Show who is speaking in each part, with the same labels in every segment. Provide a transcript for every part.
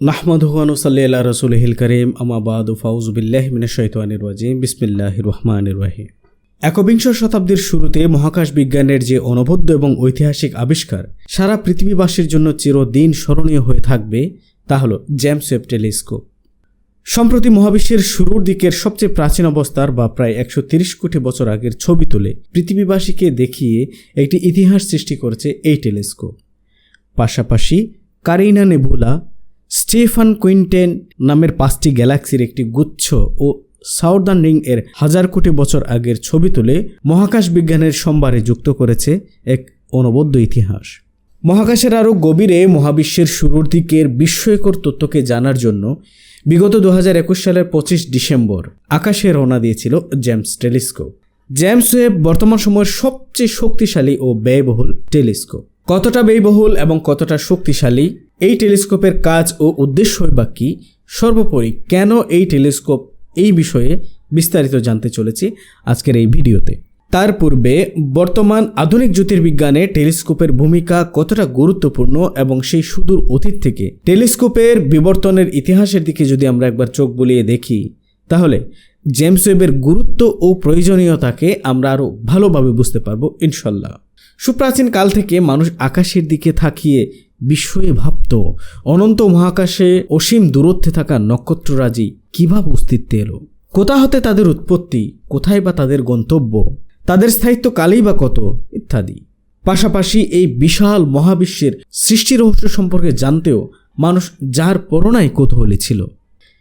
Speaker 1: নাহমাদুয়ানু সাল্লাহ রসুলহিল করিম আমাবাদ ফাউজবিল্লাহ মিনাশাইতানির রাজিম বিসমিল্লাহ রহমান রহিম। একবিংশ শতাব্দীর শুরুতে মহাকাশ বিজ্ঞানের যে অনবদ্য এবং ঐতিহাসিক আবিষ্কার, সারা পৃথিবীবাসীর জন্য চিরদিন স্মরণীয় হয়ে থাকবে, তা হল ওয়েব টেলিস্কোপ। সম্প্রতি মহাবিশ্বের শুরুর দিকের সবচেয়ে প্রাচীন অবস্থার বা প্রায় একশো কোটি বছর আগের ছবি তুলে পৃথিবীবাসীকে দেখিয়ে একটি ইতিহাস সৃষ্টি করেছে এই টেলিস্কোপ। পাশাপাশি কারিনা নেবুলা স্টেফান কুইন্টেন নামের পাঁচটি গ্যালাক্সির একটি গুচ্ছ ও সাউদার্ন রিং এর হাজার কোটি বছর আগের ছবি তুলে মহাকাশ বিজ্ঞানের সম্বারে যুক্ত করেছে এক অনবদ্য ইতিহাস। মহাকাশের আরও গভীরে মহাবিশ্বের শুরুর দিকের বিস্ময়কর তথ্যকে জানার জন্য বিগত দু একুশ সালের পঁচিশ ডিসেম্বর আকাশে রওনা দিয়েছিল জেমস টেলিস্কোপ। জেমস ওয়েব বর্তমান সময়ের সবচেয়ে শক্তিশালী ও ব্যয়বহুল টেলিস্কোপ। কতটা ব্যয়বহুল এবং কতটা শক্তিশালী, এই টেলিস্কোপের কাজ ও উদ্দেশ্যই বা কী, সর্বোপরি কেন এই টেলিস্কোপ এই বিষয়ে বিস্তারিত জানতে চলেছি আজকের এই ভিডিওতে। তার পূর্বে বর্তমান আধুনিক জ্যোতির্বিজ্ঞানে টেলিস্কোপের ভূমিকা কতটা গুরুত্বপূর্ণ এবং সেই সুদূর অতীত থেকে, টেলিস্কোপের বিবর্তনের ইতিহাসের দিকে যদি আমরা একবার চোখ বুলিয়ে দেখি, তাহলে জেমস ওয়েবের গুরুত্ব ও প্রয়োজনীয়তাকে আমরা আরও ভালোভাবে বুঝতে পারব, ইনশাল্লাহ। সুপ্রাচীন কাল থেকে মানুষ আকাশের দিকে থাকিয়ে বিস্ময়ে ভাবত, অনন্ত মহাকাশে অসীম দূরত্বে থাকা নক্ষত্ররাজি কীভাবে অস্তিত্বে এলো? কোথা হতে তাদের উৎপত্তি? কোথায় বা তাদের গন্তব্য? তাদের স্থায়িত্ব কালেই বা কত? ইত্যাদি। পাশাপাশি এই বিশাল মহাবিশ্বের সৃষ্টি রহস্য সম্পর্কে জানতেও মানুষ যার পরনায় কৌতূহলী ছিল,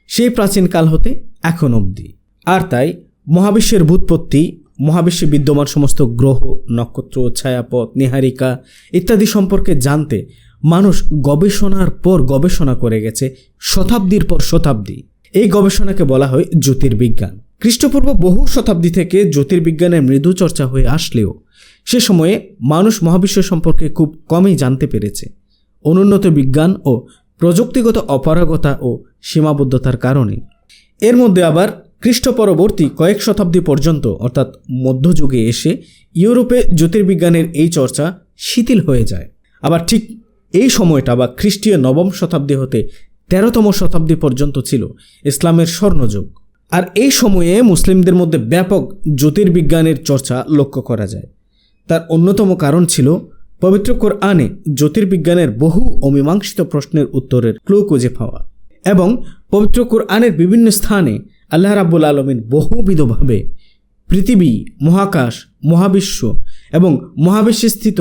Speaker 1: সেই প্রাচীনকাল হতে এখন অবধি। আর তাই মহাবিশ্বের ভূতপত্তি মহাবিশ্বে বিদ্যমান সমস্ত গ্রহ, নক্ষত্র, ছায়াপথ, নিহারিকা ইত্যাদি সম্পর্কে জানতে মানুষ গবেষণার পর গবেষণা করে গেছে শতাব্দীর পর শতাব্দী। এই গবেষণাকে বলা হয় জ্যোতির্বিজ্ঞান। খ্রিস্টপূর্ব বহু শতাব্দী থেকে জ্যোতির্বিজ্ঞানের মৃদু চর্চা হয়ে আসলেও সে সময়ে মানুষ মহাবিশ্ব সম্পর্কে খুব কমই জানতে পেরেছে। অনুন্নত বিজ্ঞান ও প্রযুক্তিগত অপারগতা ও সীমাবদ্ধতার কারণে। এর মধ্যে আবার খ্রিস্ট পরবর্তী কয়েক শতাব্দী পর্যন্ত, অর্থাৎ মধ্যযুগে এসে ইউরোপে জ্যোতির্বিজ্ঞানের এই চর্চা শিথিল হয়ে যায়। আবার ঠিক এই সময়টা বা খ্রিস্টীয় নবম শতাব্দী হতে তেরোতম শতাব্দী পর্যন্ত ছিল ইসলামের স্বর্ণযুগ। আর এই সময়ে মুসলিমদের মধ্যে ব্যাপক জ্যোতির্বিজ্ঞানের চর্চা লক্ষ্য করা যায়। তার অন্যতম কারণ ছিল পবিত্র কোরআনে জ্যোতির্বিজ্ঞানের বহু অমীমাংসিত প্রশ্নের উত্তরের ক্লু খুঁজে পাওয়া। এবং পবিত্র কোরআনের বিভিন্ন স্থানে আল্লাহ রাব্বুল আলমিন বহুবিধভাবে পৃথিবী, মহাকাশ, মহাবিশ্ব এবং মহাবিশ্বে স্থিত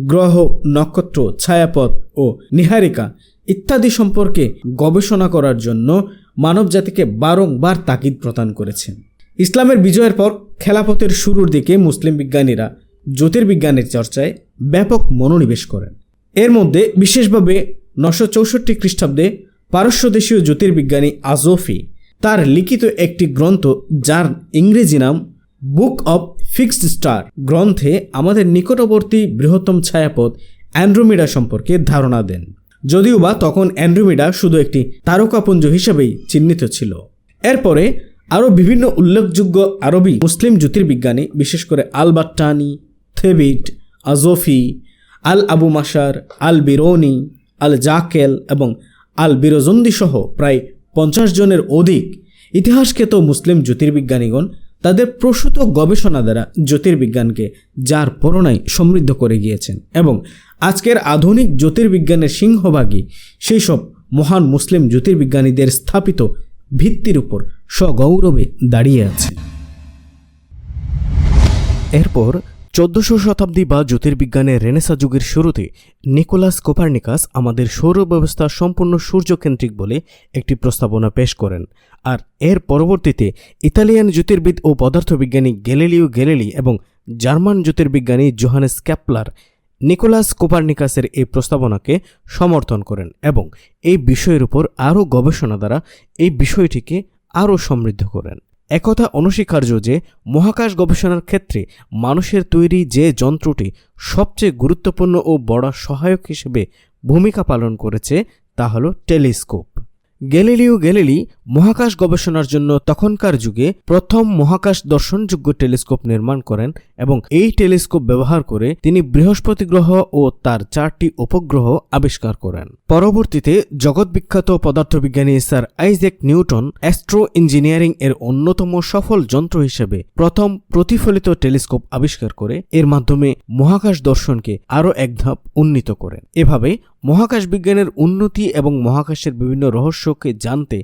Speaker 1: গ্রহ, নক্ষত্র, ছায়াপথ ও নিহারিকা ইত্যাদি সম্পর্কে গবেষণা করার জন্য মানবজাতিকে বারংবার তাকিদ প্রদান করেছেন ইসলামের বিজয়ের পর খেলাপথের শুরুর দিকে মুসলিম বিজ্ঞানীরা জ্যোতির্বিজ্ঞানের চর্চায় ব্যাপক মনোনিবেশ করেন। এর মধ্যে বিশেষভাবে নশো চৌষট্টি খ্রিস্টাব্দে পারস্য দেশীয় জ্যোতির্বিজ্ঞানী আজফি তার লিখিত একটি গ্রন্থ যার ইংরেজি নাম বুক অব ফিক্সড স্টার। গ্রন্থে আমাদের নিকটবর্তী বৃহত্তম ছায়াপথ অ্যান্ড্রোমিডা সম্পর্কে ধারণা দেন। যদিও বা তখন অ্যান্ড্রোমিডা শুধু একটি তারকাপুঞ্জ হিসেবেই চিহ্নিত ছিল। এরপরে আরও বিভিন্ন উল্লেখযোগ্য আরবি মুসলিম জ্যোতির্বিজ্ঞানী বিশেষ করে আল বাট্টানি থেবিট, আজফি, আল আবু মাসার আল বিরোনি, আল জাকেল এবং আল বিরজন্দি সহ প্রায় পঞ্চাশ জনের অধিক ইতিহাসখ্যাত মুসলিম জ্যোতির্বিজ্ঞানীগণ তাদের প্রসূত গবেষণা দ্বারা জ্যোতির্বিজ্ঞানকে যার পরনায় সমৃদ্ধ করে গিয়েছেন এবং আজকের আধুনিক জ্যোতির্বিজ্ঞানের সিংহভাগই সেই সব মহান মুসলিম জ্যোতির্বিজ্ঞানীদের স্থাপিত ভিত্তির উপর সগৌরবে দাঁড়িয়ে আছে। এরপর চোদ্দশো শতাব্দী বা জ্যোতির্বিজ্ঞানের রেনেসা যুগের শুরুতে নিকোলাস কোপার্নিকাস আমাদের সৌর ব্যবস্থা সম্পূর্ণ সূর্যকেন্দ্রিক বলে একটি প্রস্তাবনা পেশ করেন। আর এর পরবর্তীতে ইতালিয়ান জ্যোতির্বিদ ও পদার্থবিজ্ঞানী গ্যালিলিও গ্যালিলি এবং জার্মান জ্যোতির্বিজ্ঞানী জোহানেস ক্যাপলার নিকোলাস কোপার্নিকাসের এই প্রস্তাবনাকে সমর্থন করেন এবং এই বিষয়ের উপর আরও গবেষণা দ্বারা এই বিষয়টিকে আরও সমৃদ্ধ করেন। একথা অনস্বীকার্য যে মহাকাশ গবেষণার ক্ষেত্রে মানুষের তৈরি যে যন্ত্রটি সবচেয়ে গুরুত্বপূর্ণ ও বড় সহায়ক হিসেবে ভূমিকা পালন করেছে তা হল টেলিস্কোপ। গ্যালিলিও গ্যালিলি মহাকাশ গবেষণার জন্য তখনকার যুগে প্রথম মহাকাশ দর্শনযোগ্য টেলিস্কোপ নির্মাণ করেন এবং এই টেলিস্কোপ ব্যবহার করে তিনি বৃহস্পতি গ্রহ ও তার চারটি উপগ্রহ আবিষ্কার করেন। পরবর্তীতে জগৎবিখ্যাত পদার্থবিজ্ঞানী sir Isaac Newton astro engineering এর অন্যতম সফল যন্ত্র হিসেবে প্রথম প্রতিফলিত টেলিস্কোপ আবিষ্কার করে এর মাধ্যমে মহাকাশ দর্শনকে আরও এক ধাপ উন্নীত করেন। এভাবে মহাকাশ বিজ্ঞানের উন্নতি এবং মহাকাশের বিভিন্ন রহস্যকে জানতে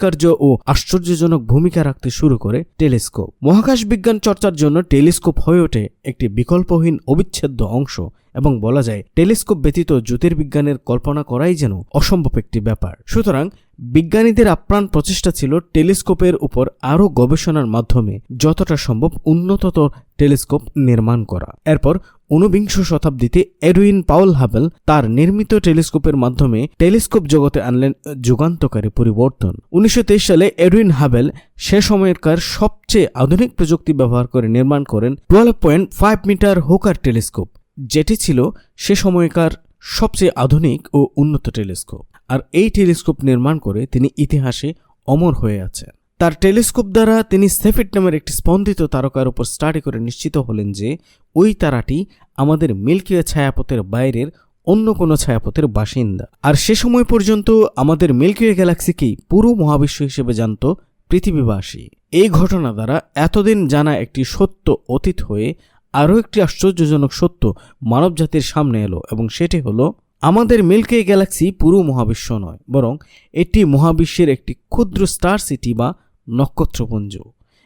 Speaker 1: অনস্বীকার্য ও আশ্চর্যজনক ভূমিকা রাখতে শুরু করে টেলিস্কোপ। মহাকাশ বিজ্ঞান চর্চার জন্য টেলিস্কোপ হয়ে ওঠে একটি বিকল্পহীন অবিচ্ছেদ্য অংশ। এবং বলা যায়, টেলিস্কোপ ব্যতীত জ্যোতির্বিজ্ঞানের কল্পনা করাই যেন অসম্ভব একটি ব্যাপার। সুতরাং, বিজ্ঞানীদের আপ্রাণ প্রচেষ্টা ছিল টেলিস্কোপের উপর আরও গবেষণার মাধ্যমে যতটা সম্ভব উন্নততর টেলিস্কোপ নির্মাণ করা। এরপর ঊনবিংশ শতাব্দীতে এডুইন পাউল হাবেল তার নির্মিত টেলিস্কোপের মাধ্যমে টেলিস্কোপ জগতে আনলেন যুগান্তকারী পরিবর্তন। উনিশশো তেইশ সালে এডুইন হাবেল সে সময়কার সবচেয়ে আধুনিক প্রযুক্তি ব্যবহার করে নির্মাণ করেন twelve point five metre Hooker telescope. যেটি ছিল সে সময়কার সবচেয়ে আধুনিক ও উন্নত টেলিস্কোপ। আর এই টেলিস্কোপ নির্মাণ করে তিনি ইতিহাসে অমর হয়ে আছেন। তার টেলিস্কোপ দ্বারা তিনি সেফিট নামের একটি স্পন্দিত তারকার উপর স্টাডি করে নিশ্চিত হলেন যে ওই তারাটি আমাদের মিল্কিওয়ে ছায়াপথের বাইরের অন্য কোনো ছায়াপথের বাসিন্দা। আর সে সময় পর্যন্ত আমাদের মিল্কিওয়ে গ্যালাক্সিকেই পুরো মহাবিশ্ব হিসেবে জানত পৃথিবীবাসী। এই ঘটনা দ্বারা এতদিন জানা একটি সত্য অতীত হয়ে আরও একটি আশ্চর্যজনক সত্য মানবজাতির সামনে এলো এবং সেটি হলো, আমাদের মিল্কে গ্যালাক্সি পুরো মহাবিশ্ব নয়, বরং এটি মহাবিশ্বের একটি ক্ষুদ্র স্টার সিটি বা নক্ষত্রপুঞ্জ।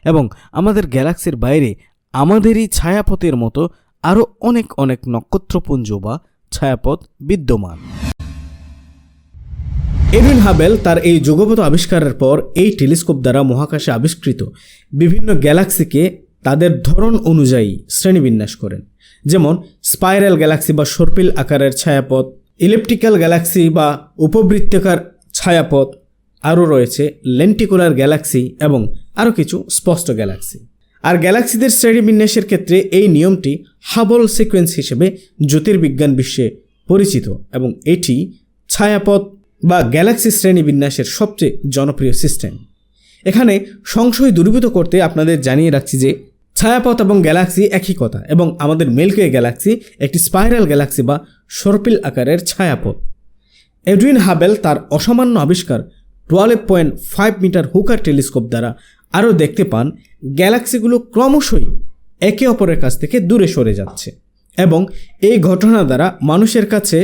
Speaker 1: এবং আমাদের গ্যালাক্সির বাইরে আমাদেরই ছায়াপথের মতো আরও অনেক অনেক নক্ষত্রপুঞ্জ বা ছায়াপথ বিদ্যমান। এডুইন হাবেল তার এই যোগপথ আবিষ্কারের পর এই টেলিস্কোপ দ্বারা মহাকাশে আবিষ্কৃত বিভিন্ন গ্যালাক্সিকে তাদের ধরন অনুযায়ী শ্রেণীবিন্যাস করেন। যেমন, স্পাইরাল গ্যালাক্সি বা সর্পিল আকারের ছায়াপথ ইলেকট্রিক্যাল গ্যালাক্সি বা উপবৃত্তাকার ছায়াপথ, আরও রয়েছে লেন্টিকুলার গ্যালাক্সি এবং আরও কিছু স্পষ্ট গ্যালাক্সি। আর গ্যালাক্সিদের শ্রেণীবিন্যাসের ক্ষেত্রে এই নিয়মটি হাবল সিকোয়েন্স হিসেবে জ্যোতির্বিজ্ঞান বিশ্বে পরিচিত এবং এটি ছায়াপথ বা গ্যালাক্সি শ্রেণীবিন্যাসের সবচেয়ে জনপ্রিয় সিস্টেম। এখানে সংশয় দূরীভূত করতে আপনাদের জানিয়ে রাখছি যে ছায়াপথ এবং গ্যালাক্সি একই কথা এবং আমাদের মিল্কওয়ে গ্যালাক্সি একটি স্পাইরাল গ্যালাক্সি বা সর্পিল আকারের ছায়াপথ। এডুইন হাবেল তার অসামান্য আবিষ্কার twelve point five metre Hooker telescope দ্বারা আরও দেখতে পান, গ্যালাক্সিগুলো ক্রমশই একে অপরের কাছ থেকে দূরে সরে যাচ্ছে এবং এই ঘটনা দ্বারা মানুষের কাছে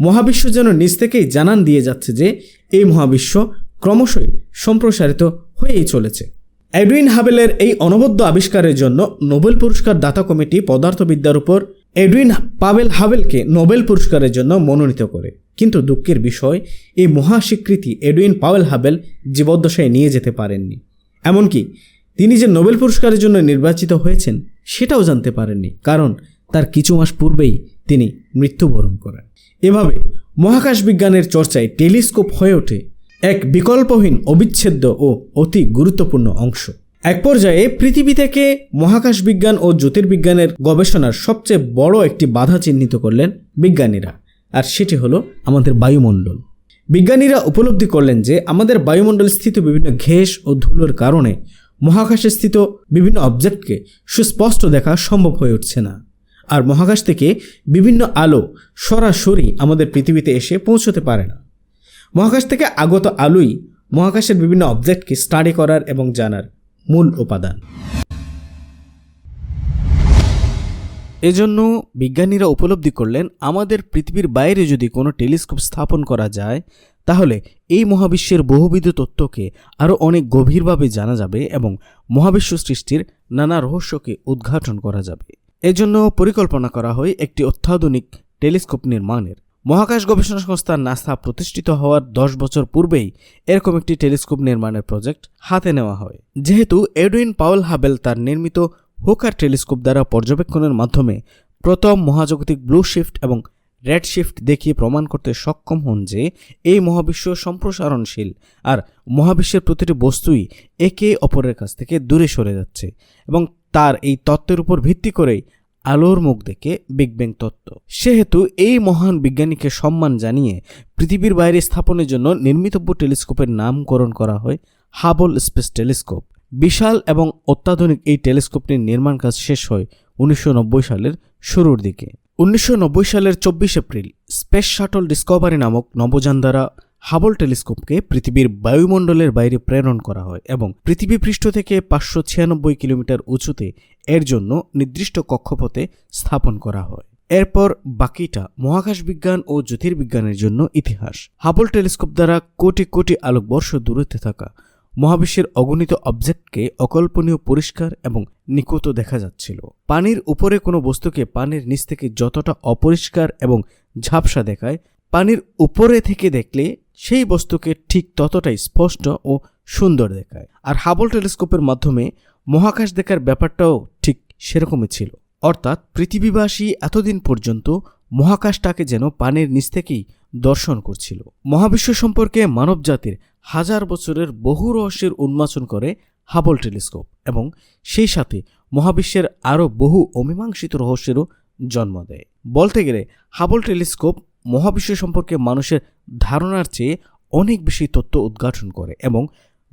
Speaker 1: মহাবিশ্ব যেন নিজ থেকেই জানান দিয়ে যাচ্ছে যে এই মহাবিশ্ব ক্রমশই সম্প্রসারিত হয়েই চলেছে। এডুইন হাবেলের এই অনবদ্য আবিষ্কারের জন্য নোবেল পুরস্কার দাতা কমিটি পদার্থবিদ্যার উপর এডুইন পাবেল হাবেলকে নোবেল পুরস্কারের জন্য মনোনীত করে। কিন্তু দুঃখের বিষয়, এই মহাস্বীকৃতি এডুইন পাওয়েল হাবেল জীবদ্দশায় নিয়ে যেতে পারেননি। এমনকি তিনি যে নোবেল পুরস্কারের জন্য নির্বাচিত হয়েছেন, সেটাও জানতে পারেননি, কারণ তার কিছু মাস পূর্বেই তিনি মৃত্যুবরণ করেন। এভাবে মহাকাশ বিজ্ঞানের চর্চায় টেলিস্কোপ হয়ে ওঠে এক বিকল্পহীন, অবিচ্ছেদ্য ও অতি গুরুত্বপূর্ণ অংশ। এক পর্যায়ে পৃথিবী থেকে মহাকাশ বিজ্ঞান ও জ্যোতির্বিজ্ঞানের গবেষণার সবচেয়ে বড় একটি বাধা চিহ্নিত করলেন বিজ্ঞানীরা, আর সেটি হলো আমাদের বায়ুমণ্ডল। বিজ্ঞানীরা উপলব্ধি করলেন যে আমাদের বায়ুমণ্ডল স্থিত বিভিন্ন ঘেস ও ধুলোর কারণে মহাকাশে স্থিত বিভিন্ন অবজেক্টকে সুস্পষ্ট দেখা সম্ভব হয়ে উঠছে না। আর মহাকাশ থেকে বিভিন্ন আলো সরাসরি আমাদের পৃথিবীতে এসে পৌঁছতে পারে না। মহাকাশ থেকে আগত আলোই মহাকাশের বিভিন্ন অবজেক্টকে স্টাডি করার এবং জানার মূল উপাদান। এজন্য বিজ্ঞানীরা উপলব্ধি করলেন, আমাদের পৃথিবীর বাইরে যদি কোনো টেলিস্কোপ স্থাপন করা যায়, তাহলে এই মহাবিশ্বের বহুবিধ তত্ত্বকে আরও অনেক গভীরভাবে জানা যাবে এবং মহাবিশ্ব সৃষ্টির নানা রহস্যকে উদ্ঘাটন করা যাবে। এজন্য পরিকল্পনা করা হয় একটি অত্যাধুনিক টেলিস্কোপ নির্মাণের। মহাকাশ গবেষণা সংস্থা নাসা প্রতিষ্ঠিত হওয়ার দশ বছর পূর্বেই এরকম একটি টেলিস্কোপ নির্মাণের প্রজেক্ট হাতে নেওয়া হয়। যেহেতু এডুইন পাওয়েল হাবেল তার নির্মিত হোকার টেলিস্কোপ দ্বারা পর্যবেক্ষণের মাধ্যমে প্রথম মহাজাগতিক ব্লু শিফট এবং রেড শিফট দেখিয়ে প্রমাণ করতে সক্ষম হন যে এই মহাবিশ্ব সম্প্রসারণশীল আর মহাবিশ্বের প্রতিটি বস্তুই একে অপরের কাছ থেকে দূরে সরে যাচ্ছে এবং তার এই তত্ত্বের উপর ভিত্তি করেই আলোর মুখ দেখে বিগ ব্যাং তত্ত্ব। সেহেতু এই মহান বিজ্ঞানীকে সম্মান জানিয়ে পৃথিবীর বাইরে স্থাপনের জন্য নির্মিতব্য টেলিস্কোপের নামকরণ করা হয় হাবল স্পেস টেলিস্কোপ। বিশাল এবং অত্যাধুনিক এই টেলিস্কোপটির নির্মাণ কাজ শেষ হয় উনিশশো নব্বই সালের শুরুর দিকে। উনিশশো নব্বই সালের চব্বিশ এপ্রিল স্পেস শাটল ডিসকভারি নামক নবযান দ্বারা হাবল টেলিস্কোপকে পৃথিবীর বায়ুমণ্ডলের বাইরে প্রেরণ করা হয় এবং পৃথিবী পৃষ্ঠ থেকে পাঁচশো ছিয়ানব্বই কিলোমিটার উঁচুতে এর জন্য নির্দিষ্ট কক্ষপথে স্থাপন করা হয়। এরপর বাকিটা মহাকাশ বিজ্ঞান ও জ্যোতির্বিজ্ঞানের জন্য ইতিহাস। হাবল টেলিস্কোপ দ্বারা কোটি কোটি আলোকবর্ষ দূরত্বে থাকা মহাবিশ্বের অগণিত অবজেক্টকে অকল্পনীয় পরিষ্কার এবং নিকট দেখা যাচ্ছিল। পানির উপরে কোনো বস্তুকে পানির নিচ থেকে যতটা অপরিষ্কার এবং ঝাপসা দেখায়, পানির উপরে থেকে দেখলে সেই বস্তুকে ঠিক ততটাই স্পষ্ট ও সুন্দর দেখায়। আর হাবল টেলিস্কোপের মাধ্যমে মহাকাশ দেখার ব্যাপারটাও ঠিক সেরকমই ছিল। অর্থাৎ পৃথিবীবাসী এতদিন পর্যন্ত মহাকাশটাকে যেন পানির নিচ থেকেই দর্শন করছিল। মহাবিশ্ব সম্পর্কে মানবজাতির হাজার বছরের বহু রহস্যের উন্মোচন করে হাবল টেলিস্কোপ এবং সেই সাথে মহাবিশ্বের আরও বহু অমীমাংসিত রহস্যেরও জন্ম দেয়। বলতে গেলে হাবল টেলিস্কোপ মহাবিশ্ব সম্পর্কে মানুষের ধারণার চেয়ে অনেক বেশি তথ্য উদ্ঘাটন করে এবং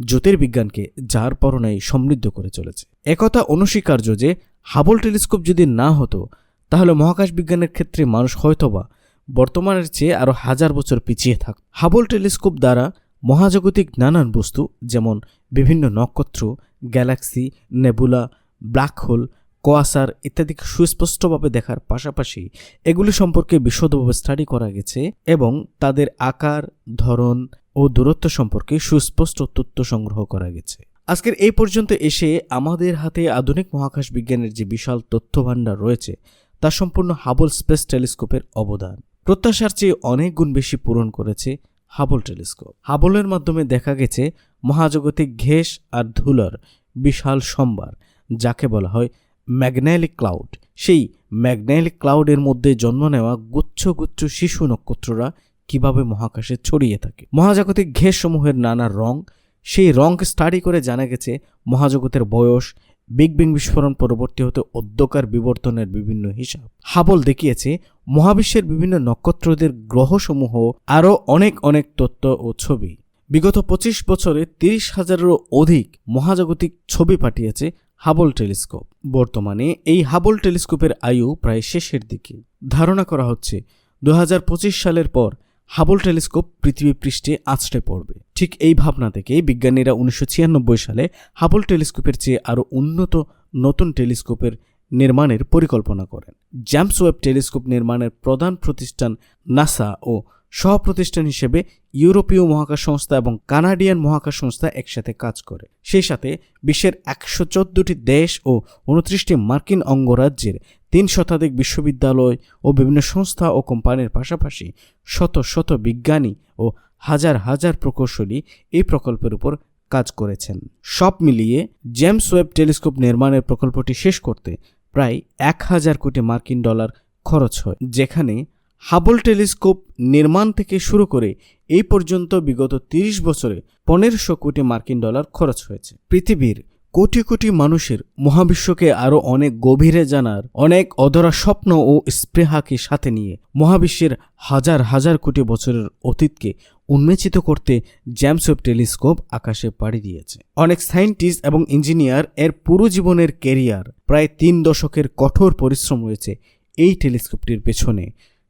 Speaker 1: জ্যোতির্বিজ্ঞানকে যার পরনাই সমৃদ্ধ করে চলেছে। একথা অনস্বীকার্য যে, হাবল টেলিস্কোপ যদি না হতো, তাহলে মহাকাশ বিজ্ঞানের ক্ষেত্রে মানুষ হয়তোবা বর্তমানের চেয়ে আরও হাজার বছর পিছিয়ে থাক। হাবল টেলিস্কোপ দ্বারা মহাজাগতিক নানান বস্তু, যেমন বিভিন্ন নক্ষত্র, galaxy, nebula, black hole quasar ইত্যাদিকে সুস্পষ্টভাবে দেখার পাশাপাশি এগুলি সম্পর্কে বিশদভাবে স্টাডি করা গেছে এবং তাদের আকার, ধরন ও দূরত্ব সম্পর্কে সুস্পষ্ট তথ্য সংগ্রহ করা গেছে। আজকের এই পর্যন্ত এসে আমাদের হাতে আধুনিক মহাকাশ বিজ্ঞানের যে বিশাল তথ্য ভাণ্ডার রয়েছে, তা সম্পূর্ণ হাবল স্পেস টেলিস্কোপের অবদান। প্রত্যাশার চেয়ে অনেক গুণ বেশি পূরণ করেছে হাবল টেলিস্কোপ হাবলের মাধ্যমে দেখা গেছে মহাজাগতিক ঘেস আর ধুলার বিশাল সম্ভার, যাকে বলা হয় ম্যাগনেলিক ক্লাউড। সেই ম্যাগনেলিক ক্লাউডের মধ্যে জন্ম নেওয়া গুচ্ছ গুচ্ছ শিশু নক্ষত্ররা কীভাবে মহাকাশে ছড়িয়ে থাকে? মহাজাগতিক ঘেসমূহের নানা রং। সেই রংকে স্টাডি করে জানা গেছে, মহাজগতের বয়স, বিগ বিং বিস্ফোরণ পরবর্তী হতে অধ্যকার বিবর্তনের বিভিন্ন হিসাব। হাবল দেখিয়েছে, মহাবিশ্বের বিভিন্ন নক্ষত্রদের গ্রহসমূহ আরও অনেক অনেক তত্ত্ব ও ছবি। বিগত পঁচিশ বছরে তিরিশ হাজারেরও অধিক মহাজাগতিক ছবি পাঠিয়েছে হাবল টেলিস্কোপ বর্তমানে এই হাবল টেলিস্কোপের আয়ু প্রায় শেষের দিকে। ধারণা করা হচ্ছে দুহাজার পঁচিশ সালের পর হাবল টেলিস্কোপ পৃথিবী পৃষ্ঠে আছড়ে পড়বে। ঠিক এই ভাবনা থেকে বিজ্ঞানীরা উনিশশো ছিয়ানব্বই সালে হাবল টেলিস্কোপের চেয়ে আরও উন্নত নতুন টেলিস্কোপের নির্মাণের পরিকল্পনা করেন। জ্যামস ওয়েব টেলিস্কোপ নির্মাণের প্রধান প্রতিষ্ঠান নাসা ও সহ প্রতিষ্ঠান হিসেবে ইউরোপীয় মহাকাশ সংস্থা এবং কানাডিয়ান মহাকাশ সংস্থা একসাথে কাজ করে। সেই সাথে বিশ্বের একশো চোদ্দটি দেশ ও উনত্রিশটি মার্কিন অঙ্গরাজ্যের তিন শতাধিক বিশ্ববিদ্যালয় ও বিভিন্ন সংস্থা ও কোম্পানির পাশাপাশি শত শত বিজ্ঞানী ও হাজার হাজার প্রকৌশলী এই প্রকল্পের উপর কাজ করেছেন। সব মিলিয়ে জেমস ওয়েব টেলিস্কোপ নির্মাণের প্রকল্পটি শেষ করতে প্রায় এক হাজার কোটি মার্কিন ডলার খরচ হয়, যেখানে হাবল টেলিস্কোপ নির্মাণ থেকে শুরু করে এই পর্যন্ত বিগত ৩০ বছরে পনেরোশো কোটি মার্কিন ডলার খরচ হয়েছে। পৃথিবীর কোটি কোটি মানুষের মহাবিশ্বকে আরও অনেক গভীরে জানার, অনেক অধরা স্বপ্ন ও স্পৃহাকে সাথে নিয়ে মহাবিশ্বের হাজার হাজার কোটি বছরের অতীতকে উন্মেচিত করতে জ্যামসওয়েব টেলিস্কোপ আকাশে পাড়ি দিয়েছে। অনেক সায়েন্টিস্ট এবং ইঞ্জিনিয়ার এর পুরো জীবনের কেরিয়ার প্রায় তিন দশকের কঠোর পরিশ্রম রয়েছে এই টেলিস্কোপটির পেছনে।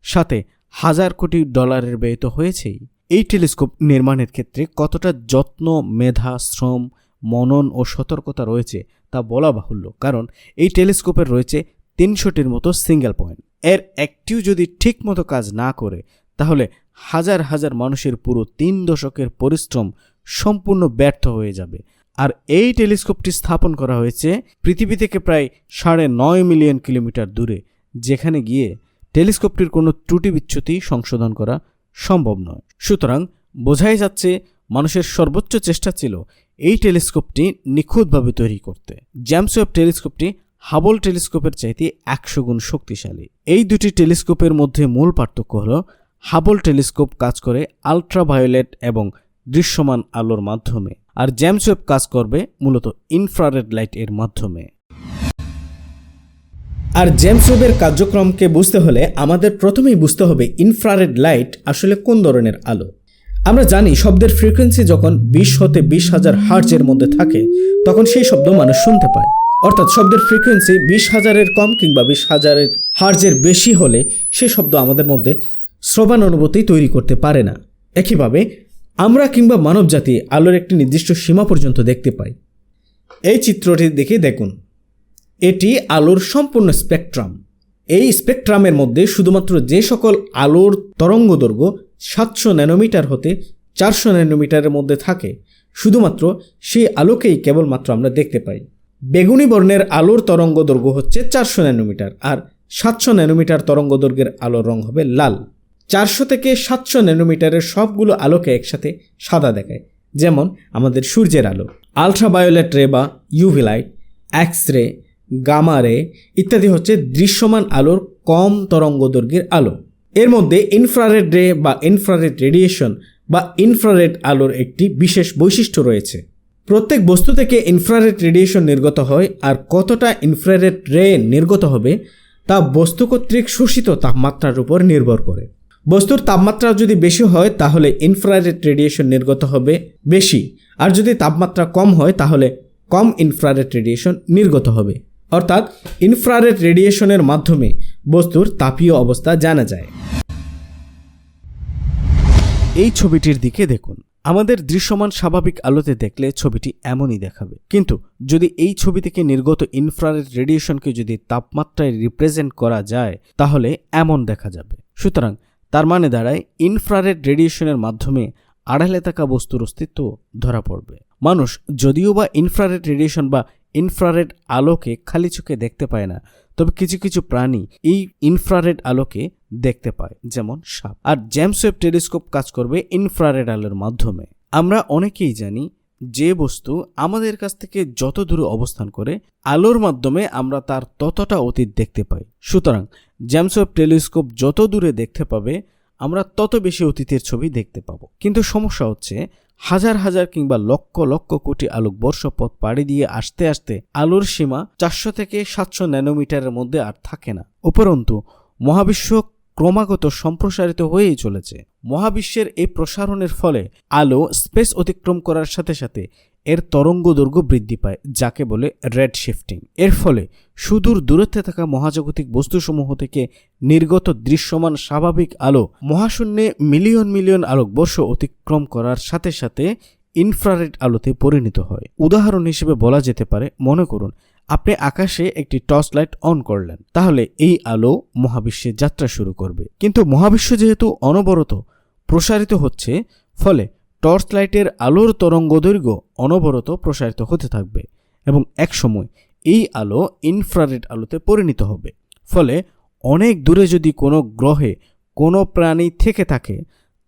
Speaker 1: সাথে হাজার কোটি ডলারের ব্যয় তো হয়েছেই। এই টেলিস্কোপ নির্মাণের ক্ষেত্রে কতটা যত্ন, মেধা, শ্রম, মনন ও সতর্কতা রয়েছে তা বলা বাহুল্য, কারণ এই টেলিস্কোপের রয়েছে তিনশোটির মতো সিঙ্গেল পয়েন্ট এর একটিও যদি ঠিক মতো কাজ না করে, তাহলে হাজার হাজার মানুষের পুরো তিন দশকের পরিশ্রম সম্পূর্ণ ব্যর্থ হয়ে যাবে। আর এই টেলিস্কোপটি স্থাপন করা হয়েছে পৃথিবী থেকে প্রায় সাড়ে নয় মিলিয়ন কিলোমিটার দূরে, যেখানে গিয়ে টেলিস্কোপটির কোনো ত্রুটি বিচ্যুতি সংশোধন করা সম্ভব নয়। সুতরাং বোঝাই যাচ্ছে মানুষের সর্বোচ্চ চেষ্টা ছিল এই টেলিস্কোপটি নিখুঁতভাবে তৈরি করতে। জ্যামসওয়েব টেলিস্কোপটি হাবল টেলিস্কোপের চাইতে একশো গুণ শক্তিশালী। এই দুটি টেলিস্কোপের মধ্যে মূল পার্থক্য হল হাবল টেলিস্কোপ কাজ করে আলট্রাভায়োলেট এবং দৃশ্যমান আলোর মাধ্যমে, আর জ্যামসওয়েব কাজ করবে মূলত ইনফ্রারেড লাইটের মাধ্যমে। আর জেমস ওয়েবের কার্যক্রমকে বুঝতে হলে আমাদের প্রথমেই বুঝতে হবে ইনফ্রারেড লাইট আসলে কোন ধরনের আলো। আমরা জানি শব্দের ফ্রিকোয়েন্সি যখন বিশ হতে বিশ হাজার হার্জের মধ্যে থাকে, তখন সেই শব্দ মানুষ শুনতে পায়। অর্থাৎ শব্দের ফ্রিকোয়েন্সি বিশ হাজারের কম কিংবা বিশ হাজারের হার্জের বেশি হলে সে শব্দ আমাদের মধ্যে শ্রবণ অনুভূতি তৈরি করতে পারে না। একইভাবে, আমরা কিংবা মানবজাতি আলোর একটি নির্দিষ্ট সীমা পর্যন্ত দেখতে পাই। এই চিত্রটি দেখে দেখুন। এটি আলোর সম্পূর্ণ স্পেকট্রাম। এই স্পেকট্রামের মধ্যে শুধুমাত্র যে সকল আলোর তরঙ্গদৈর্ঘ্য সাতশো ন্যানোমিটার হতে চারশো ন্যানোমিটারের মধ্যে থাকে, শুধুমাত্র সেই আলোকেই কেবলমাত্র আমরা দেখতে পাই। বেগুনি বর্ণের আলোর তরঙ্গদৈর্ঘ্য হচ্ছে চারশো ন্যানোমিটার আর সাতশো ন্যানোমিটার তরঙ্গদৈর্ঘ্যের আলোর রং হবে লাল। চারশো থেকে সাতশো ন্যানোমিটারের সবগুলো আলোকে একসাথে সাদা দেখায়, যেমন আমাদের সূর্যের আলো। আলট্রাভায়োলেট রে বা UV light, X ray gamma ray ইত্যাদি হচ্ছে দৃশ্যমান আলোর কম তরঙ্গদৈর্ঘ্যের আলো। এর মধ্যে ইনফ্রারেড রে বা ইনফ্রারেড রেডিয়েশন বা ইনফ্রারেড আলোর একটি বিশেষ বৈশিষ্ট্য রয়েছে। প্রত্যেক বস্তু থেকে ইনফ্রারেড রেডিয়েশন নির্গত হয় আর কতটা ইনফ্রারেড রে নির্গত হবে তা বস্তু কর্তৃক শোষিত তাপমাত্রার উপর নির্ভর করে। বস্তুর তাপমাত্রা যদি বেশি হয়, তাহলে ইনফ্রারেড রেডিয়েশন নির্গত হবে বেশি। আর যদি তাপমাত্রা কম হয়, তাহলে কম ইনফ্রারেড রেডিয়েশন নির্গত হবে। অর্থাৎ ইনফ্রারেড রেডিয়েশনের মাধ্যমে বস্তুর তাপীয় অবস্থা জানা যায়। এই ছবিটির দিকে দেখুন। আমাদের দৃশ্যমান স্বাভাবিক আলোতে দেখলে ছবিটি এমনই দেখাবে। কিন্তু যদি এই ছবি থেকে নির্গত ইনফ্রারেড রেডিয়েশনকে যদি তাপমাত্রায় রিপ্রেজেন্ট করা যায়, তাহলে এমন দেখা যাবে। সুতরাং তার মানে দাঁড়ায় ইনফ্রারেড রেডিয়েশনের মাধ্যমে আড়ালে থাকা বস্তুর অস্তিত্ব ধরা পড়বে। মানুষ যদিও বা ইনফ্রারেড রেডিয়েশন বা ইনফ্রারেড আলোকে খালি চোখে দেখতে পায় না, তবে কিছু কিছু প্রাণী এই ইনফ্রারেড আলোকে দেখতে পায়, যেমন সাপ। আর জেমস ওয়েব টেলিস্কোপ কাজ করবে ইনফ্রারেড আলোর মাধ্যমে। আমরা অনেকেই জানি যে বস্তু আমাদের কাছ থেকে যত দূরে অবস্থান করে, আলোর মাধ্যমে আমরা তার ততটা অতীত দেখতে পাই। সুতরাং জেমস ওয়েব টেলিস্কোপ যত দূরে দেখতে পাবে আমরা তত বেশি অতীতের ছবি দেখতে পাবো। কিন্তু সমস্যা হচ্ছে, হাজার হাজার কিংবা লক্ষ লক্ষ কোটি আলোক বর্ষ পথ পাড়ি দিয়ে আসতে আসতে আলোর সীমা চারশো থেকে সাতশো ন্যানোমিটারের মধ্যে আর থাকে না। উপরন্তু, মহাবিশ্ব ক্রমাগত সম্প্রসারিত হয়েই চলেছে। মহাবিশ্বের এই প্রসারণের ফলে আলো স্পেস অতিক্রম করার সাথে সাথে এর তরঙ্গ দৈর্ঘ্য বৃদ্ধি পায়, যাকে বলে রেড শিফটিং। এর ফলে সুদূর দূরত্বে থাকা মহাজাগতিক বস্তুসমূহ থেকে নির্গত দৃশ্যমান স্বাভাবিক আলো, মহাশূন্যে মিলিয়ন মিলিয়ন আলোকবর্ষ অতিক্রম করার সাথে সাথে ইনফ্রারেড আলোতে পরিণত হয়। উদাহরণ হিসেবে বলা যেতে পারে, মনে করুন, আপনি আকাশে একটি টর্চ লাইট অন করলেন, তাহলে এই আলো মহাবিশ্বে যাত্রা শুরু করবে। কিন্তু মহাবিশ্ব যেহেতু অনবরত প্রসারিত হচ্ছে, ফলে টর্চ লাইটের আলোর তরঙ্গ দৈর্ঘ্য অনবরত প্রসারিত হতে থাকবে এবং একসময় এই আলো ইনফ্রারেড আলোতে পরিণত হবে। ফলে অনেক দূরে যদি কোনো গ্রহে কোনো প্রাণী থেকে থাকে,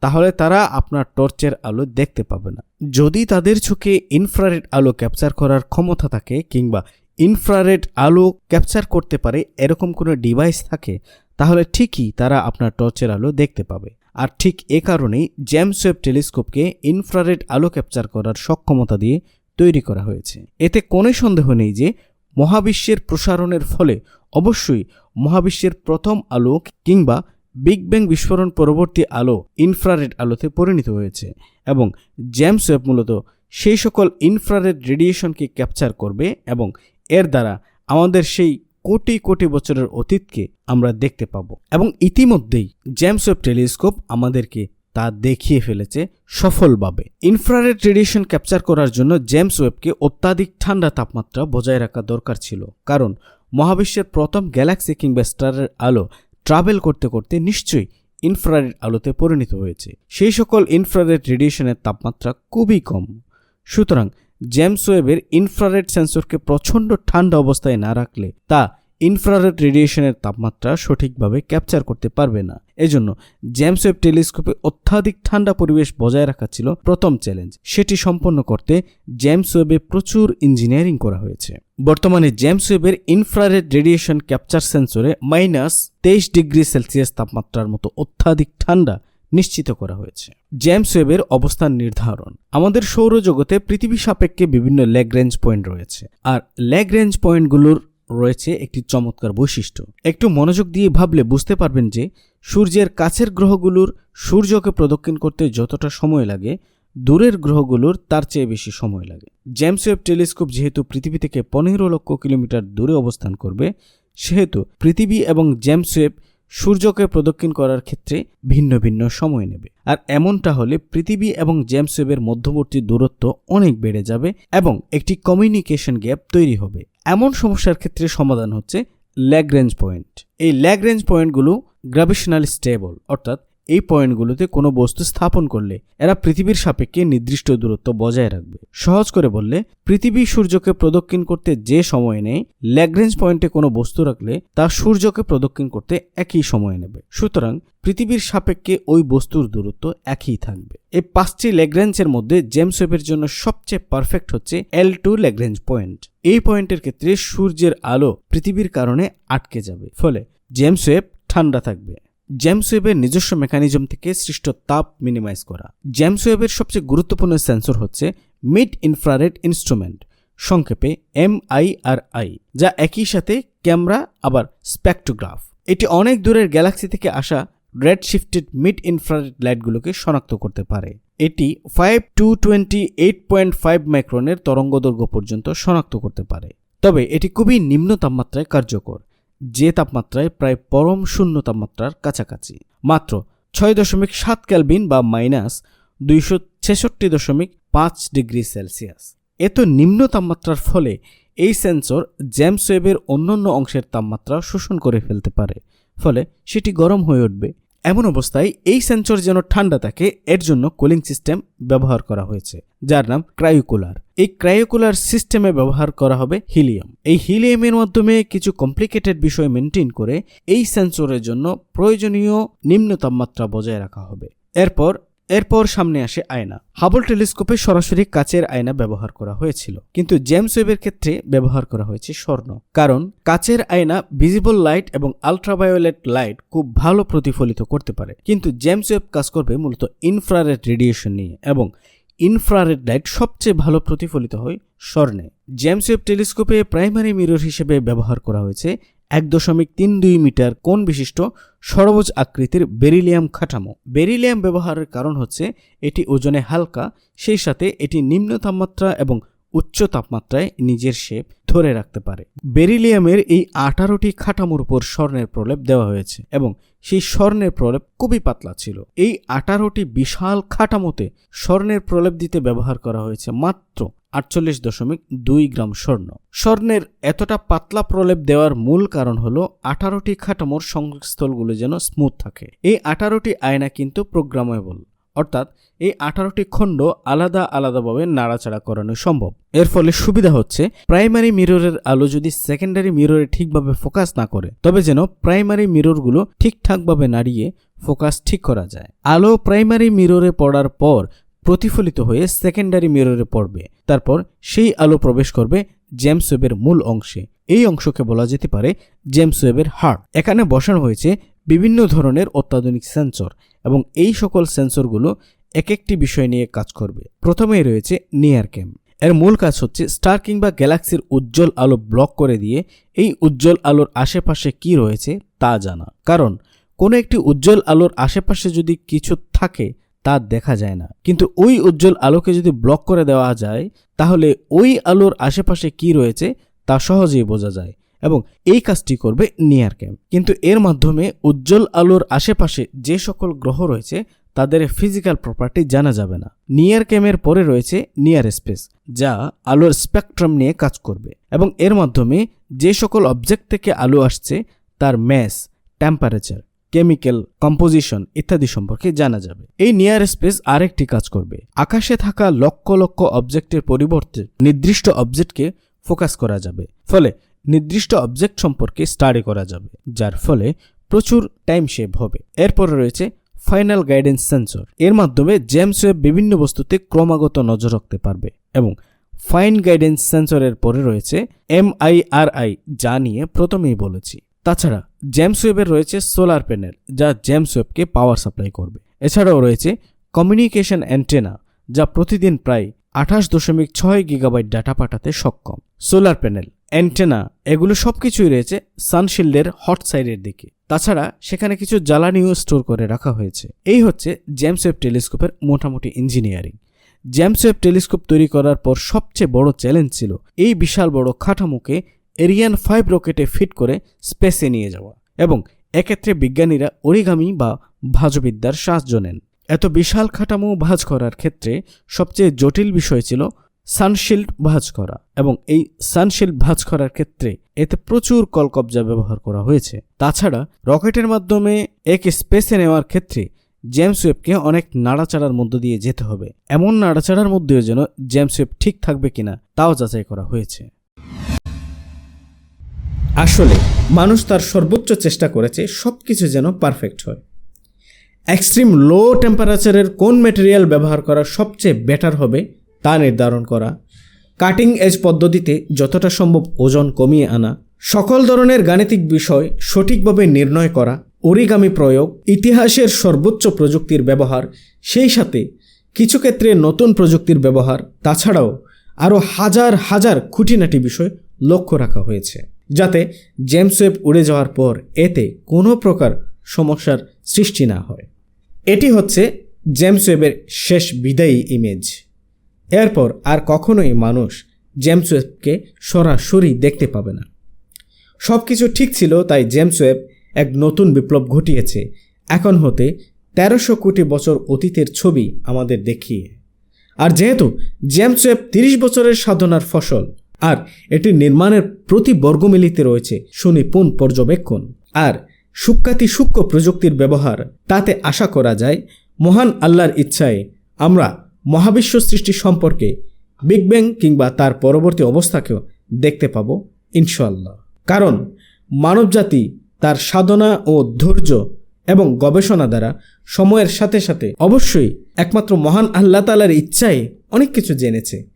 Speaker 1: তাহলে তারা আপনার টর্চের আলো দেখতে পাবে না। যদি তাদের চোখে ইনফ্রারেড আলো ক্যাপচার করার ক্ষমতা থাকে কিংবা ইনফ্রারেড আলো ক্যাপচার করতে পারে এরকম কোনো ডিভাইস থাকে, তাহলে ঠিকই তারা আপনার টর্চের আলো দেখতে পাবে। আর ঠিক এ কারণেই জেমস ওয়েব টেলিস্কোপকে ইনফ্রারেড আলো ক্যাপচার করার সক্ষমতা দিয়ে তৈরি করা হয়েছে। এতে কোনো সন্দেহ নেই যে মহাবিশ্বের প্রসারণের ফলে অবশ্যই মহাবিশ্বের প্রথম আলো কিংবা বিগ ব্যাং বিস্ফোরণ পরবর্তী আলো ইনফ্রারেড আলোতে পরিণত হয়েছে এবং জেমস ওয়েব মূলত সেই সকল ইনফ্রারেড রেডিয়েশনকে ক্যাপচার করবে এবং এর দ্বারা আমাদের সেই কোটি কোটি বছরের অতীতকে আমরা দেখতে পাব। এবং ইতিমধ্যেই জেমস ওয়েব টেলিস্কোপ আমাদেরকে তা দেখিয়ে ফেলেছে সফলভাবে। ইনফ্রারেড রেডিয়েশন ক্যাপচার করার জন্য জেমস ওয়েবকে অত্যাধিক ঠান্ডা তাপমাত্রা বজায় রাখা দরকার ছিল। কারণ মহাবিশ্বের প্রথম গ্যালাক্সি কিংবা স্টারের আলো ট্রাভেল করতে করতে নিশ্চয়ই ইনফ্রারেড আলোতে পরিণত হয়েছে। সেই সকল ইনফ্রারেড রেডিয়েশনের তাপমাত্রা খুবই কম। সুতরাং জেমস ওয়েবের ইনফ্রারেড সেন্সরকে প্রচণ্ড ঠান্ডা অবস্থায় না রাখলে তা ইনফ্রারেড রেডিয়েশনের তাপমাত্রা সঠিকভাবে ক্যাপচার করতে পারবে না। এজন্য জেমস ওয়েব টেলিস্কোপে অত্যাধিক ঠান্ডা পরিবেশ বজায় রাখা ছিল প্রথম চ্যালেঞ্জ। সেটি সম্পন্ন করতে জেমস ওয়েবে প্রচুর ইঞ্জিনিয়ারিং করা হয়েছে। বর্তমানে জেমস ওয়েবের ইনফ্রারেড রেডিয়েশন ক্যাপচার সেন্সরে মাইনাস তেইশ ডিগ্রি সেলসিয়াস তাপমাত্রার মতো অত্যাধিক ঠান্ডা নিশ্চিত করা হয়েছে। জেমস ওয়েবের অবস্থান নির্ধারণ। আমাদের সৌরজগতে পৃথিবী সাপেক্ষে বিভিন্ন লেগ রেঞ্জ পয়েন্ট রয়েছে। আর লেগ রেঞ্জ পয়েন্টগুলোর রয়েছে একটি চমৎকার বৈশিষ্ট্য। একটু মনোযোগ দিয়ে ভাবলে বুঝতে পারবেন যে, সূর্যের কাছের গ্রহগুলোর সূর্যকে প্রদক্ষিণ করতে যতটা সময় লাগে, দূরের গ্রহগুলোর তার চেয়ে বেশি সময় লাগে। জেমস ওয়েব টেলিস্কোপ যেহেতু পৃথিবী থেকে পনেরো লক্ষ কিলোমিটার দূরে অবস্থান করবে, সেহেতু পৃথিবী এবং জেমস ওয়েব সূর্যকে প্রদক্ষিণ করার ক্ষেত্রে ভিন্ন ভিন্ন সময় নেবে। আর এমনটা হলে পৃথিবী এবং জেমস ওয়েবের মধ্যবর্তী দূরত্ব অনেক বেড়ে যাবে এবং একটি কমিউনিকেশন গ্যাপ তৈরি হবে। এমন সমস্যার ক্ষেত্রে সমাধান হচ্ছে ল্যাগরেঞ্জ পয়েন্ট এই ল্যাগরেঞ্জ পয়েন্টগুলো গ্রাভিশনাল স্টেবল অর্থাৎ এই পয়েন্টগুলোতে কোনো বস্তু স্থাপন করলে এরা পৃথিবীর সাপেক্ষে নির্দিষ্ট দূরত্ব বজায় রাখবে। সহজ করে বললে, পৃথিবী সূর্যকে প্রদক্ষিণ করতে যে সময় নেয় ল্যাগ্রেঞ্জ পয়েন্টে কোনো বস্তু রাখলে তা সূর্যকে প্রদক্ষিণ করতে একই সময় নেবে। সুতরাং পৃথিবীর সাপেক্ষে ওই বস্তুর দূরত্ব একই থাকবে। এই পাঁচটি ল্যাগ্রেঞ্জের মধ্যে জেমস ওয়েবের জন্য সবচেয়ে পারফেক্ট হচ্ছে এল টু ল্যাগ্রেঞ্জ পয়েন্ট। এই পয়েন্টের ক্ষেত্রে সূর্যের আলো পৃথিবীর কারণে আটকে যাবে, ফলে জেমস ওয়েব ঠান্ডা থাকবে। জেমস ওয়েবের নিজস্ব মেকানিজম থেকে সৃষ্ট তাপ মিনিমাইজ করা। জেমস ওয়েবের সবচেয়ে গুরুত্বপূর্ণ সেন্সর হচ্ছে মিড ইনফ্রারেড ইনস্ট্রুমেন্ট সংক্ষেপে এম আই আর আই যা একই সাথে ক্যামেরা আবার স্পেকটোগ্রাফ এটি অনেক দূরের গ্যালাক্সি থেকে আসা রেড শিফটেড মিড ইনফ্রারেড লাইটগুলোকে শনাক্ত করতে পারে। এটি five to twenty eight point five মাইক্রনের তরঙ্গদৈর্ঘ্য পর্যন্ত শনাক্ত করতে পারে। তবে এটি খুবই নিম্ন তাপমাত্রায় কার্যকর। যে তাপমাত্রায় প্রায় পরম শূন্য তাপমাত্রার কাছাকাছি। মাত্র ছয় দশমিক সাত ক্যালবিন বা মাইনাস দুইশো ছেষট্টি দশমিক পাঁচ ডিগ্রি সেলসিয়াস। এত নিম্ন তাপমাত্রার ফলে এই সেন্সর জ্যামস ওয়েবের অন্যান্য অংশের তাপমাত্রা শোষণ করে ফেলতে পারে। ফলে সেটি গরম হয়ে উঠবে। এমন অবস্থায় এই সেন্সর যেন ঠান্ডা থাকে, এর জন্য কুলিং সিস্টেম ব্যবহার করা হয়েছে, যার নাম ক্রায়োকুলার এই ক্রায়োকুলার সিস্টেমে ব্যবহার করা হবে হিলিয়াম। এই হিলিয়ামের মাধ্যমে কিছু কমপ্লিকেটেড বিষয় মেনটেন করে এই সেন্সরের জন্য প্রয়োজনীয় নিম্ন তাপমাত্রা বজায় রাখা হবে। এরপর এরপর সামনে আসে আয়না। হাবল টেলিস্কোপে সরাসরি কাচের আয়না ব্যবহার করা হয়েছিল। কিন্তু জেমস ওয়েবের ক্ষেত্রে ব্যবহার করা হয়েছে স্বর্ণ। কারণ কাচের আয়না ভিজিবল লাইট এবং আলট্রাভায়োলেট লাইট খুব ভালো প্রতিফলিত করতে পারে। কিন্তু জেমস ওয়েব কাজ করবে মূলত ইনফ্রারেড রেডিয়েশন নিয়ে এবং ইনফ্রারেড লাইট সবচেয়ে ভালো প্রতিফলিত হয় স্বর্ণে। জেমস ওয়েব টেলিস্কোপে প্রাইমারি মিরর হিসেবে ব্যবহার করা হয়েছে এক দশমিক তিন দুই মিটার কোণ বিশিষ্ট সরবজ আকৃতির বেরিলিয়াম কাঠামো বেরিলিয়াম ব্যবহারের কারণ হচ্ছে এটি ওজনে হালকা, সেই সাথে এটি নিম্ন তাপমাত্রা এবং উচ্চ তাপমাত্রায় নিজের শেপ ধরে রাখতে পারে। বেরিলিয়ামের এই আঠারোটি কাঠামোর উপর স্বর্ণের প্রলেপ দেওয়া হয়েছে এবং সেই স্বর্ণের প্রলেপ খুবই পাতলা ছিল। এই আঠারোটি বিশাল কাঠামোতে স্বর্ণের প্রলেপ দিতে ব্যবহার করা হয়েছে মাত্র আটচল্লিশ দশমিক দুই গ্রাম স্বর্ণ। স্বর্ণের এতটা পাতলা প্রলেপ দেওয়ার মূল কারণ হলো আঠারোটি কাঠামোর সংযোগস্থলগুলো যেন স্মুথ থাকে। এই আঠারোটি আয়না কিন্তু প্রোগ্রামেবল, অর্থাৎ এই আঠারোটি খণ্ড আলাদা আলাদাভাবে নাড়াচাড়া করানো সম্ভব। এর ফলে সুবিধা হচ্ছে, প্রাইমারি মিররের আলো যদি সেকেন্ডারি মিররে ঠিকভাবে ফোকাস না করে, তবে যেন প্রাইমারি মিররগুলো ঠিকঠাকভাবে নাড়িয়ে ফোকাস ঠিক করা যায়। আলো প্রাইমারি মিররে পড়ার পর প্রতিফলিত হয়ে সেকেন্ডারি মিররে পড়বে। তারপর সেই আলো প্রবেশ করবে জেমস ওয়েবের মূল অংশে। এই অংশকে বলা যেতে পারে জেমস ওয়েবের হার্ট এখানে বসানো হয়েছে বিভিন্ন ধরনের অত্যাধুনিক সেন্সর এবং এই সকল সেন্সরগুলো এক একটি বিষয় নিয়ে কাজ করবে। প্রথমেই রয়েছে নিয়ার ক্যাম এর মূল কাজ হচ্ছে স্টার কিংবা গ্যালাক্সির উজ্জ্বল আলো ব্লক করে দিয়ে এই উজ্জ্বল আলোর আশেপাশে কি রয়েছে তা জানা। কারণ কোনো একটি উজ্জ্বল আলোর আশেপাশে যদি কিছু থাকে তা দেখা যায় না। কিন্তু ওই উজ্জ্বল আলোকে যদি ব্লক করে দেওয়া যায়, তাহলে ওই আলোর আশেপাশে কি রয়েছে তা সহজেই বোঝা যায় এবং এই কাজটি করবে নিয়ার ক্যাম্প কিন্তু এর মাধ্যমে উজ্জ্বল আলোর আশেপাশে যে সকল গ্রহ রয়েছে, তাদের ফিজিক্যাল প্রপার্টি জানা যাবে না। নিয়ার ক্যামের পরে রয়েছে নিয়ার স্পেস যা আলোর স্পেকট্রাম নিয়ে কাজ করবে এবং এর মাধ্যমে যে সকল অবজেক্ট থেকে আলো আসছে, তার ম্যাস টেম্পারেচার কেমিক্যাল কম্পোজিশন ইত্যাদি সম্পর্কে জানা যাবে। এই নিয়ার স্পেস আরেকটি কাজ করবে। আকাশে থাকা লক্ষ লক্ষ অবজেক্টের পরিবর্তে নির্দিষ্ট অবজেক্টকে ফোকাস করা যাবে। ফলে নির্দিষ্ট অবজেক্ট সম্পর্কে স্টাডি করা যাবে, যার ফলে প্রচুর টাইম সেভ হবে। এরপরে রয়েছে ফাইনাল গাইডেন্স সেন্সর এর মাধ্যমে জেমস ওয়েব বিভিন্ন বস্তুতে ক্রমাগত নজর রাখতে পারবে এবং ফাইন গাইডেন্স সেন্সরের পরে রয়েছে এমআইআরআই যা নিয়ে প্রথমেই বলেছি। তাছাড়া জেমস ওয়েবের রয়েছে সোলার প্যানেল, যা জেমস ওয়েবকে পাওয়ার সাপ্লাই করবে। এছাড়াও রয়েছে কমিউনিকেশন অ্যান্টেনা, যা প্রতিদিন প্রায় আঠাশ দশমিক ছয় গিগাবাইট ডাটা পাঠাতে সক্ষম। সোলার প্যানেল, অ্যান্টেনা, এগুলো সব কিছুই রয়েছে সানশিল্ডের হট সাইডের দিকে। তাছাড়া সেখানে কিছু জ্বালানিও স্টোর করে রাখা হয়েছে। এই হচ্ছে জেমস ওয়েব টেলিস্কোপের মোটামুটি ইঞ্জিনিয়ারিং। জেমস ওয়েব টেলিস্কোপ তৈরি করার পর সবচেয়ে বড় চ্যালেঞ্জ ছিল, এই বিশাল বড় কাঠামোকে এরিয়ান ফাইভ রকেটে ফিট করে স্পেসে নিয়ে যাওয়া এবং এক্ষেত্রে বিজ্ঞানীরা অরিগামি বা ভাজবিদ্যার সাহায্য নেন। এত বিশাল কাঠামো ভাঁজ করার ক্ষেত্রে সবচেয়ে জটিল বিষয় ছিল সানশিল্ড ভাঁজ করা এবং এই সানশিল্ড ভাঁজ করার ক্ষেত্রে এতে প্রচুর কলকবজা ব্যবহার করা হয়েছে। তাছাড়া রকেটের মাধ্যমে একে স্পেসে নেওয়ার ক্ষেত্রে জেমস ওয়েবকে অনেক নাড়াচাড়ার মধ্য দিয়ে যেতে হবে। এমন নাড়াচাড়ার মধ্যেও যেন জেমস ওয়েব ঠিক থাকবে কিনা তাও যাচাই করা হয়েছে। আসলে, মানুষ তার সর্বোচ্চ চেষ্টা করেছে সব কিছু যেন পারফেক্ট হয়। এক্সট্রিম লো টেম্পারেচারের কোন ম্যাটেরিয়াল ব্যবহার করা সবচেয়ে বেটার হবে তা নির্ধারণ করা। কাটিং এজ পদ্ধতিতে যতটা সম্ভব ওজন কমিয়ে আনা। সকল ধরনের গাণিতিক বিষয় সঠিকভাবে নির্ণয় করা। অরিগামি প্রয়োগ, ইতিহাসের সর্বোচ্চ প্রযুক্তির ব্যবহার, সেই সাথে কিছু ক্ষেত্রে নতুন প্রযুক্তির ব্যবহার। তাছাড়াও আরও হাজার হাজার খুঁটিনাটি বিষয় লক্ষ্য রাখা হয়েছে। যাতে জেমস ওয়েব উড়ে যাওয়ার পর এতে কোনো প্রকার সমস্যার সৃষ্টি না হয়। এটি হচ্ছে জেমস ওয়েবের শেষ বিদায়ী ইমেজ এরপর আর কখনোই মানুষ জেমস ওয়েবকে সরাসরি দেখতে পাবে না। সব কিছু ঠিক ছিল, তাই জেমস ওয়েব এক নতুন বিপ্লব ঘটিয়েছে। এখন হতে তেরোশো কোটি বছর অতীতের ছবি আমাদের দেখিয়ে। আর যেহেতু জেমস ওয়েব তিরিশ বছরের সাধনার ফসল আর এটি নির্মাণের প্রতি বর্গমিলিতে রয়েছে সুনিপুণ পর্যবেক্ষণ। আর সূক্ষাতি সূক্ষ্ম প্রযুক্তির ব্যবহার, তাতে আশা করা যায়, মহান আল্লাহর ইচ্ছায় আমরা মহাবিশ্ব সৃষ্টি সম্পর্কে বিগ ব্যাং কিংবা তার পরবর্তী অবস্থাকেও দেখতে পাব ইনশাল্লাহ কারণ মানবজাতি তার সাধনা ও ধৈর্য এবং গবেষণা দ্বারা সময়ের সাথে সাথে অবশ্যই একমাত্র মহান আল্লাহ তালার ইচ্ছায় অনেক কিছু জেনেছে।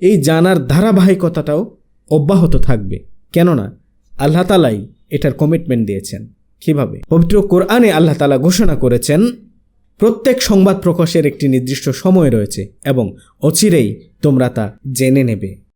Speaker 1: এই জানার ধারাবাহিকতাটাও অব্যাহত থাকবে। কেননা, আল্লাহ তালাই এটার কমিটমেন্ট দিয়েছেন। কীভাবে? পবিত্র কোরআনে আল্লাহ তালা ঘোষণা করেছেন, প্রত্যেক সংবাদ প্রকাশের একটি নির্দিষ্ট সময় রয়েছে এবং অচিরেই তোমরা তা জেনে নেবে।